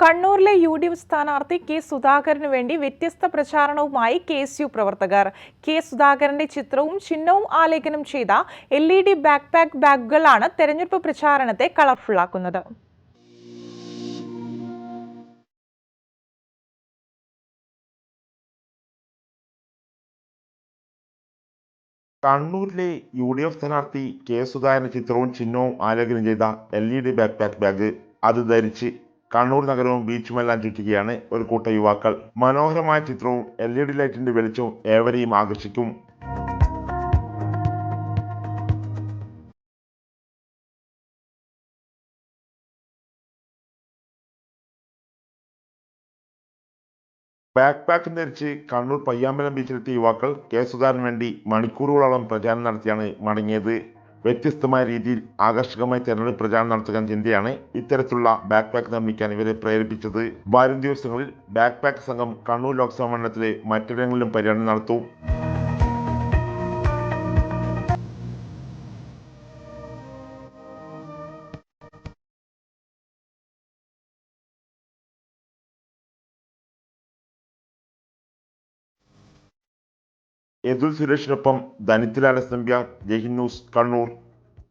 കണ്ണൂരിലെ U D F സ്ഥാനാർത്ഥി K സുധാകരന് വേണ്ടി വ്യത്യസ്ത പ്രചാരണവുമായി കെ എസ് യു പ്രവർത്തകർ. കെ സുധാകരന്റെ ചിത്രവും ചിഹ്നവും ആലേഖനം ചെയ്ത L E D back pack ബാഗുകളാണ് തെരഞ്ഞെടുപ്പ് പ്രചാരണത്തെ കളർഫുള്ളാക്കുന്നത്. കണ്ണൂരിലെ യു ഡി എഫ് സ്ഥാനാർത്ഥി കെ സുധാകരൻ ചിത്രവും ചിഹ്നവും ആലേഖനം ചെയ്ത L E D back pack bag അത് ധരിച്ച് കണ്ണൂർ നഗരവും ബീച്ചുമെല്ലാം ചുറ്റുകയാണ് ഒരു കൂട്ടം യുവാക്കൾ. മനോഹരമായ ചിത്രവും എൽ ഇ ഡി ലൈറ്റിന്റെ വെളിച്ചവും ഏവരെയും ആകർഷിക്കും. ബാക്ക് പാക്ക് ധരിച്ച് കണ്ണൂർ പയ്യാമ്പലം ബീച്ചിലെത്തിയ യുവാക്കൾ കെ സുധാകരന് വേണ്ടി മണിക്കൂറുകളോളം പ്രചാരണം നടത്തിയാണ് മടങ്ങിയത്. വ്യത്യസ്തമായ രീതിയിൽ ആകർഷകമായി തെരഞ്ഞെടുപ്പ് പ്രചാരണം നടത്തുക എന്ന ചിന്തയാണ് ഇത്തരത്തിലുള്ള ബാക്ക് പാക്ക് നിർമ്മിക്കാൻ ഇവരെ പ്രേരിപ്പിച്ചത്. വരും ദിവസങ്ങളിൽ ബാക്ക് പാക്ക് സംഘം കണ്ണൂർ ലോക്സഭാ മണ്ഡലത്തിലെ മറ്റിടങ്ങളിലും പര്യടനം നടത്തും. യദുൽ സുരേഷിനൊപ്പം ധനിത്തിലാൽ അലസംബ്യ ജയ്ഹിന്ദ് ന്യൂസ് കണ്ണൂർ.